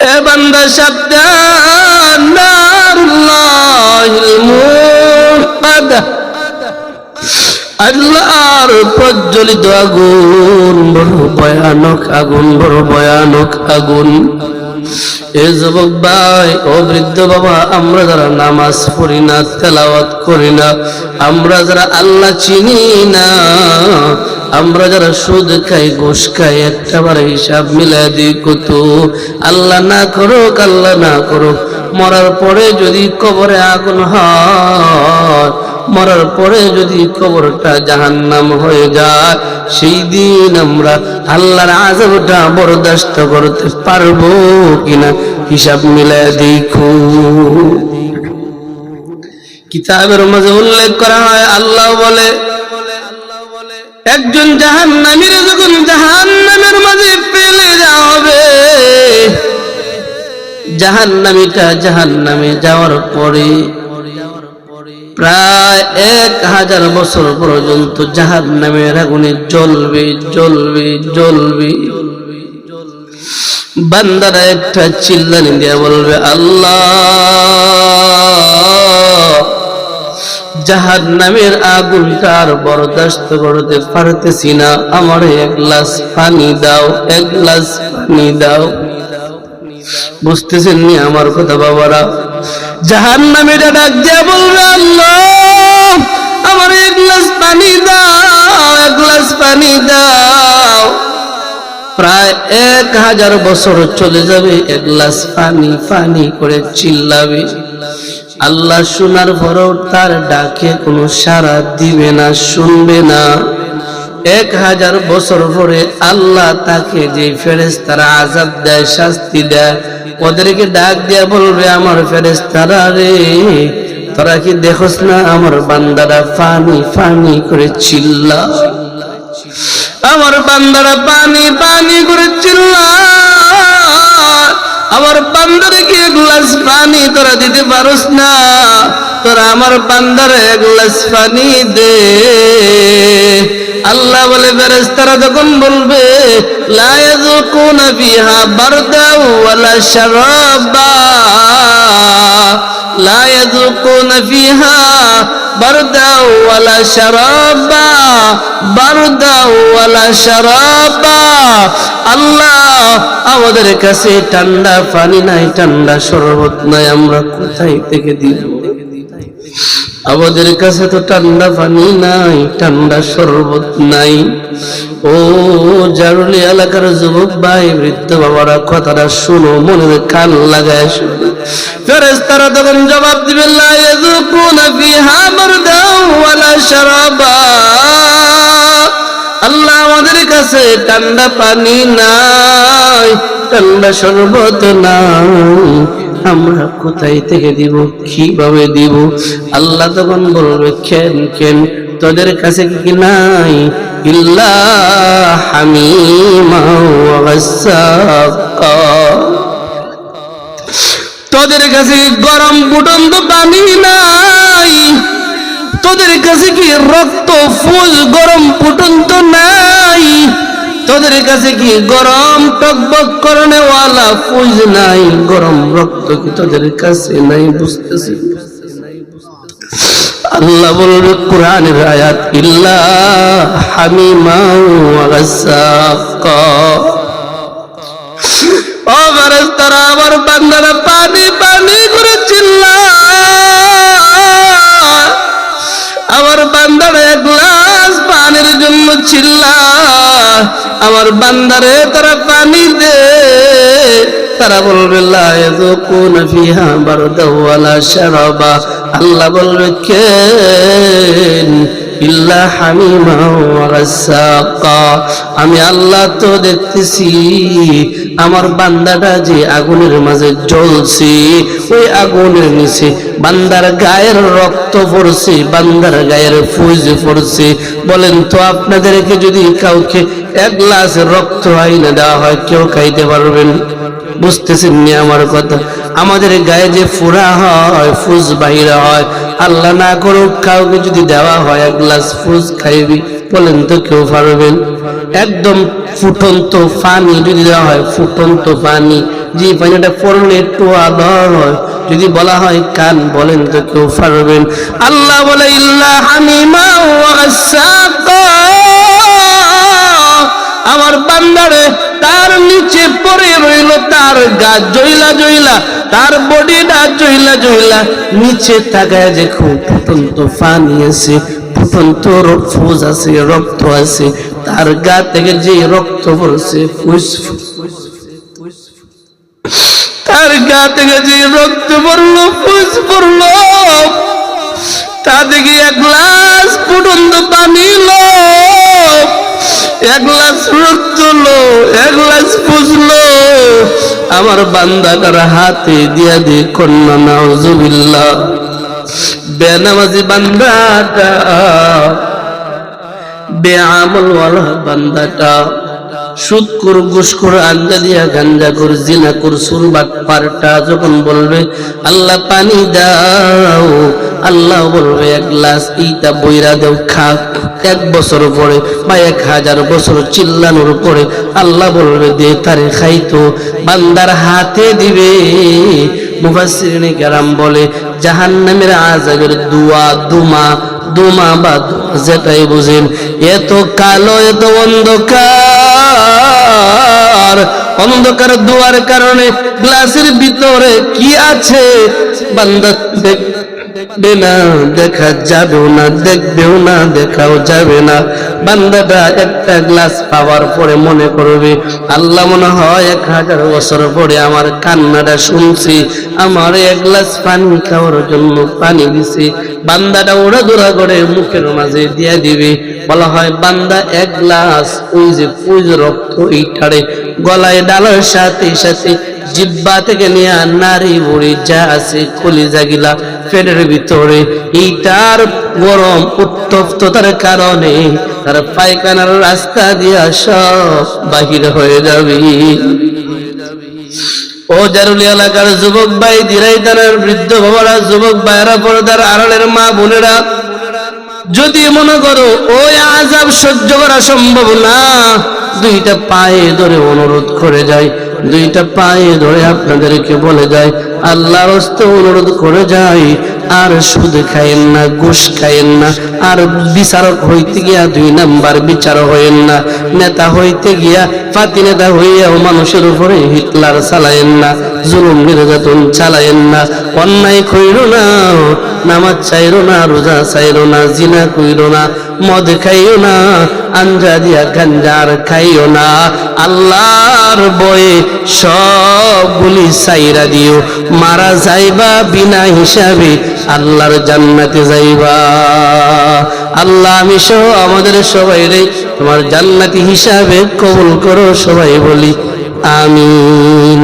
এ বান্দা মুকাদ্দাস আল্লাহর প্রজ্বলিত আগুন, বড় ভয়ানক আগুন, বড় ভয়ানক আগুন। এ যুবক ভাই, ও বৃদ্ধ বাবা, আমরা যারা নামাজ পড়ি না, তেলাওয়াত করি না, আমরা যারা আল্লাহ চিনি না আমরা যারা সুদ খাই, ঘুষ খাই, একটা বার হিসাব মিলাই দিই কত। আল্লাহ না করুক, আল্লাহ না করুক, মরার পরে যদি কবরে আগুন হয়, মরার পরে যদি কবরটা জাহান্নাম হয়ে যায়, সেই দিন আমরা আল্লাহর আজবটা বরদাস্ত করতে পারব কিনা হিসাব মিলায় দেখো কিতাবের মাঝে উল্লেখ করা হয়, আল্লাহ বলে একজন জাহান নামীর যখন জাহান নামের মাঝে পেলে যাওয়া হবে জাহান নামীটা জাহান নামে যাওয়ার পরে প্রায় এক হাজার বছর পর্যন্ত জাহান নামের আগুনে জ্বলবে জ্বলবে জ্বলবে। বান্দারা একটা চিল্লানি দিয়ে বলবে, আল্লাহ জাহান নামের আগুনটা আর বরদাস্ত করতে পারতেছি না। আমার এক গ্লাস পানি দাও, এক গ্লাস পানি দাও। বুঝতেছেন নি আমার কথা বাবারা? জাহান নামের ডাক দিয়ে বলবে, আল্লাহ, আমার এক গ্লাস পানি দাও, এক গ্লাস পানি দাও। প্রায় এক হাজার বছর চলে যাবে, এক গ্লাস পানি পানি করে চিল্লাবে। আল্লাহ শোনার পরও তার ডাকে কোনো সাড়া দিবে না, শুনবে না। এক হাজার বছর পরে আল্লাহ তাকে যে ফেরেস তারা আজাদ দেয়, শাস্তি দেয়, ওদেরকে ডাক দিয়া বলবে, আমার ফেরেস তারা রে, তোরা কি দেখোস না, আমার বান্দারা ফানি ফানি করে চিল্লা আমার বান্দারা পানি পানি করে চিল্লা আমার বান্দারে কি গ্লাস পানি তোরা দিতে পারোস না? তোরা আমার বান্দারে এক গ্লাস পানি দে। আল্লাহ বলে, ফেরেশতারা যখন বলবে, লা ইয়াযুকুনা ফিহা বারদা ওয়ালা শারাবা। লা ইয়াযুকুনা ফিহা শারাবা বারদা ওয়ালা শারাবা। আল্লাহ, আমাদের কাছে ঠান্ডা পানি নাই, ঠান্ডা শরবত নাই, আমরা কোথায় থেকে দিব আমাদের কাছে তো ঠান্ডা পানি নাই, ঠান্ডা শরবত নাই। ও, জারুলি এলাকার যুবক ভাই, বৃদ্ধ বাবারা, কথাটা শুনো মনে কান লাগায় শুনো। ফেরেশতারা তখন জবাব দিবে, লা ইয়াযুকুনা ফিহা শারাবা। আল্লাহ আমাদের কাছে ঠান্ডা পানি নাই, ঠান্ডা শরবত নাই। আমরা কোথায় থেকে দিব, কীভাবে দিব? আল্লাহ তখন বলবে, কেন কেন? তোদের কাছে কি নাই? ইল্লা হামিমা তোদের কাছে গরম ফুটন্ত পানি নাই। তোদের কাছে কি রক্ত ফুল গরম ফুটন্ত নাই? তোদের কাছে কি গরম টকবক করনে ওয়ালা ফুজ নাই? গরম রক্ত কি তোদের কাছে নাই বুঝতেছি? আল্লাহ বলবে, কোরআনের আয়াত, ইল্লা হামিমা ও আমার বান্দারা পানি পানি করে চিল্লায়। বান্দারে গ্লাস পানির জন্য চিল্লা আমার বান্দারে তারা পানি দে। তারা বলবে, লা ইয়াযুকুনা ফিহা বারদাও ওয়ালা শারাবা। আল্লাহ বলবে, কেন? ইল্লা হামিমা আমি আল্লাহ তো দেখতেছি, আমার বান্দাটা যে আগুনের মাঝে জ্বলছে, ওই আগুনের নিচে বান্দার গায়ের রক্ত পড়ছে, বান্দার গায়ের ফুজ পড়ছে। বলেন তো আপনাদেরকে যদি কাউকে এক গ্লাস রক্ত আইনে দেওয়া হয়, কেউ খাইতে পারবেন? বুঝতেছেন নি আমার কথা? আমাদের গায়ে যে ফুরা হয়, ফুজ বাহিরা হয় আল্লাহ না করুক, কাউকে যদি দেওয়া হয় এক গ্লাস ফুজ খাইবি, বলেন তো কেউ পারবেন। একদম ফুটন্ত পানি যদি দেওয়া হয়, ফুটন্ত পানি। যে পানিটা পড়লে একটু আদর হয়, যদি বলা হয় কান, বলেন তো কেউ পারবেন। আল্লাহ বলে, ইল্লা হামিমা আমার বান্দারে তার নিচে পড়ে রইল, তার গা জইলা জইলা তার বডিটা জইলা জইলা নিচে তাকায় দেখো ফুটন্ত পানি আছে, ফুটন্ত ফুজ আছে, রক্ত আছে। তার গা থেকে যে রক্ত পড়ছে তার গা থেকে যে রক্ত পড়ল, ফুস পড়ল। তা থেকে এক গ্লাস ফুটন্ত পানি লো। এক গ্লাস রক্ত লো, এক গ্লাস ফুসলো আমার বান্দাকার হাতে দিয়া দে কন্যা নাউজুবিল্লাহ। বেনামাজি বান্দাটা বে আমল বান্দাটা। আড্ডা দিয়া পারটা যখন বলবে, আল্লাহ পানি দাও, আল্লাহ বলবে এক গ্লাস ইটা বইরা দেও খা এক বছর পরে বা এক হাজার বছর চিল্লানোর পরে আল্লাহ বলবে, দে তারে খাইতো। বান্দার হাতে দিবে। মুফাসসিরিনে কেরাম বলে, জাহান্নামের আযাবের দুয়া, দুমা দুমা বা দুয়া যেটাই বুঝেন, এত কালো, এত অন্ধকার। অন্ধকার দুয়ার কারণে গ্লাসের ভিতরে কি আছে? বান্দা দেখবে না দেখা যাবেও না, দেখবেও না, দেখাও যাবে না। বান্দাটা একটা গ্লাস পাওয়ার পরে মনে করবে, আল্লাহ মনে হয় এক হাজার বছর পরে আমার কান্নাটা শুনছি, আমার এক গ্লাস পানি খাওয়ার জন্য পানি দিছে। বান্দাটা ওরা দৌড়া করে মুখের মাঝে দিয়ে দিবে। বলা হয়, বান্দা এক গ্লাস ওই যে ওই রক্ত এইটারে গলায় ডালার সাথে সাথে জিব্বা থেকে নিয়ে নারী বুড়ি যা আছে কলিজা গিলা পেটের ভিতরে। এইটার গরম উত্তপ্ততার কারণে তার পায়খানার রাস্তা দিয়া সব বাহির হয়ে যাবে। ও জারুলি এলাকার যুবক ভাই দিরাই তার বৃদ্ধ বাবারা, যুবক ভাইরা পর্দার আড়ালের মা বোনেরা, যদি মনে করো ওই আজাব সহ্য করা সম্ভব না, দুইটা পায়ে ধরে অনুরোধ করে যায়। দুইটা পায়ে ধরে আপনাদেরকে বলে যায় আল্লাহর হস্তে অনুরোধ করে যায় আর সুদ খাইয়েন না, ঘুষ খাইয়েন না, আর বিচারক হইতে গিয়া দুই নাম্বার বিচার হইয়েন না, নেতা হইতে গিয়া পাতি নেতা হইয়াও মানুষের উপরে হিটলার চালায়েন না, জুলুম নির্যাতন চালায়েন না, অন্যায় কইর না, নামাজ চাইরো না, রোজা চাইরো না, জিনা কইরো না, মদ খাইও না, আঞ্জা দিয়া গাঞ্জার খাইও না, আল্লাহর বয়ে সবগুলি সাইরা দিও মারা যাইবা বিনা হিসাবে আল্লাহর জান্নাতে যাইবা। আল্লাহ, আমি সহ আমাদের সবাই রে, তোমার জান্নাতি হিসাবে কবুল করো সবাই বলি, আমিন।